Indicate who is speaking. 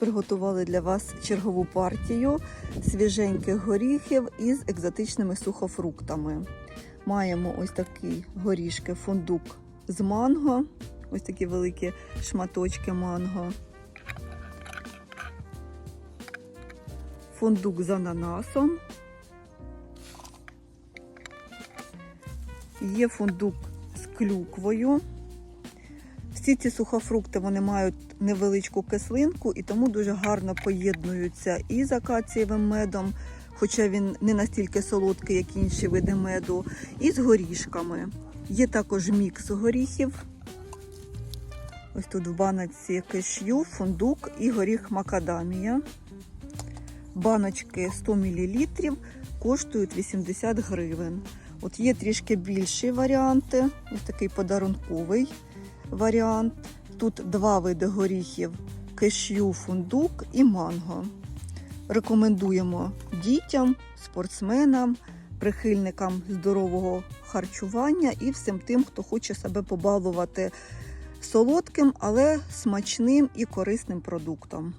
Speaker 1: Приготували для вас чергову партію свіженьких горіхів із екзотичними сухофруктами. Маємо ось такі горішки, фундук з манго, ось такі великі шматочки манго. Фундук з ананасом. Є фундук з клюквою. Всі ці сухофрукти вони мають невеличку кислинку і тому дуже гарно поєднуються і з акацієвим медом, хоча він не настільки солодкий, як інші види меду, і з горішками. Є також мікс горіхів. Ось тут в баночці кешю, фундук і горіх макадамія. Баночки 100 мл коштують 80 гривень. От є трішки більші варіанти, ось такий подарунковий варіант. Тут два види горіхів: кешю, фундук і манго. Рекомендуємо дітям, спортсменам, прихильникам здорового харчування і всім тим, хто хоче себе побалувати солодким, але смачним і корисним продуктом.